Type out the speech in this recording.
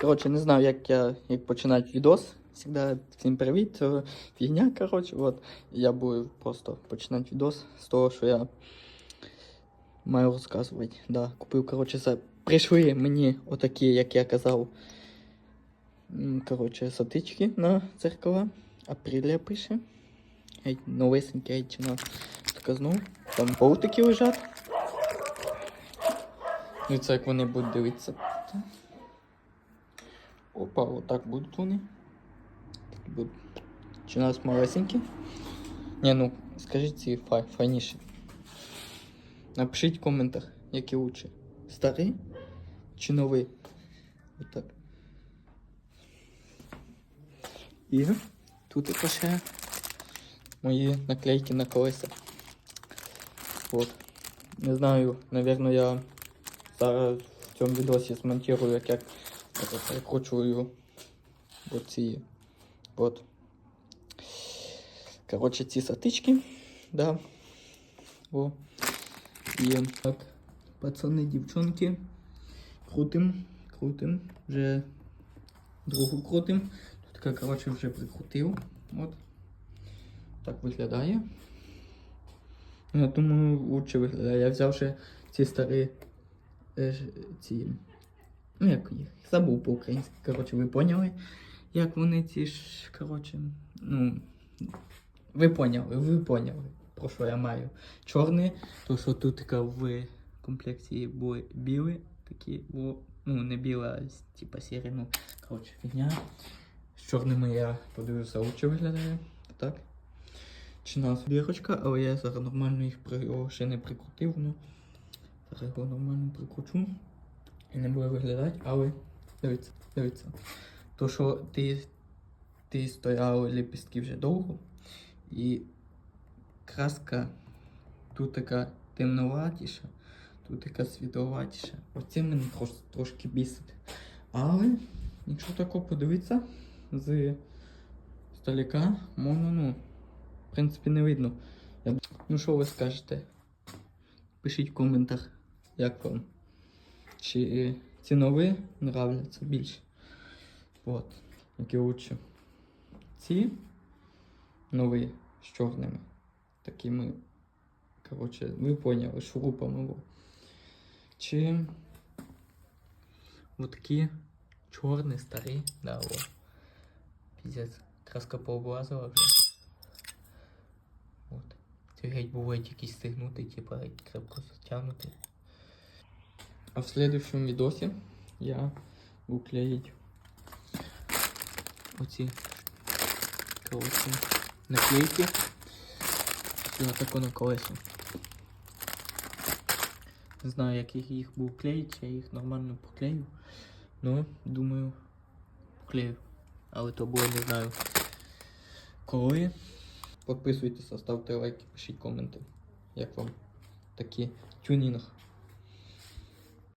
Коротше, не знаю, як я як починати відос. Всегда всім привіт. Фігня, коротше, от. Я буду просто починати відос з того, що я маю розказувати. Да, купив, коротше, за... прийшли мені отакі, як я казав. Коротше, сатички на дзеркала. Апрілія пише. Геть новесенькі, геть чи на така. Там болтики лежать. Ну це як вони будуть дивитися. Опа, отак будуть вони. Чи у нас малесенькі? Ні, ну, скажіть ці фай, файніші. Напишіть в коментах, які лучше. Старий чи новий? Отак. І тут ще мої наклейки на колеса. От. Не знаю, напевно, я зараз в цьому відосі змонтирую, як я перекручую оці. От. Коротше, ці сатички. Да. О. І так, пацани, дівчонки. Крутим, крутим. Вже другу крутим. Тут, коротше, вже прикрутив. От. Так виглядає. Я думаю, лучше виглядає. Я взяв ще ці старі е, ці. Ну, як їх? Забув по-українськи. Коротше, ви поняли, як вони ці ж, коротше, ну. Ви поняли, ви поняли, про що я маю. Чорний, то що тут така в комплекції були білі, такі, бо, ну, не біла, типа сірі, ну, коротше, фігня. З чорними я подивився, лучше виглядає. Так. Чи нас дірочка, але я зараз нормально їх при... ще не прикрутив, ну. Зараз його нормально прикручу. І не буде виглядати, але дивіться, дивіться. То, що ти, ти стояли ліпістки вже довго, і краска тут така темноватіша, тут така світловатіша. Оце мене трош, трошки бісить. Але, якщо тако подивитися з століка, можна, ну, в принципі, не видно. Ну, що ви скажете? Пишіть в коментах, як вам. Чи ці нові нравляться більше. От, які лучше. Ці нові з чорними. Такими, коротше, ви поняли, шурупами. во. Чи такі чорні, старі, да, о. Піздець, краска пооблазила вже. От. Ці геть бувають якісь стигнути, типа крепко затягнути. А в следующем видосе я буду клеить оці коротше, наклейки. Сюди тако на колесо. Не знаю, як я їх буду клеїти, я їх нормально поклею. Ну, думаю, поклею. Але то буде не знаю. Коли. Підписуйтесь, ставте лайки, пишіть коменти. Як вам такий тюнінг.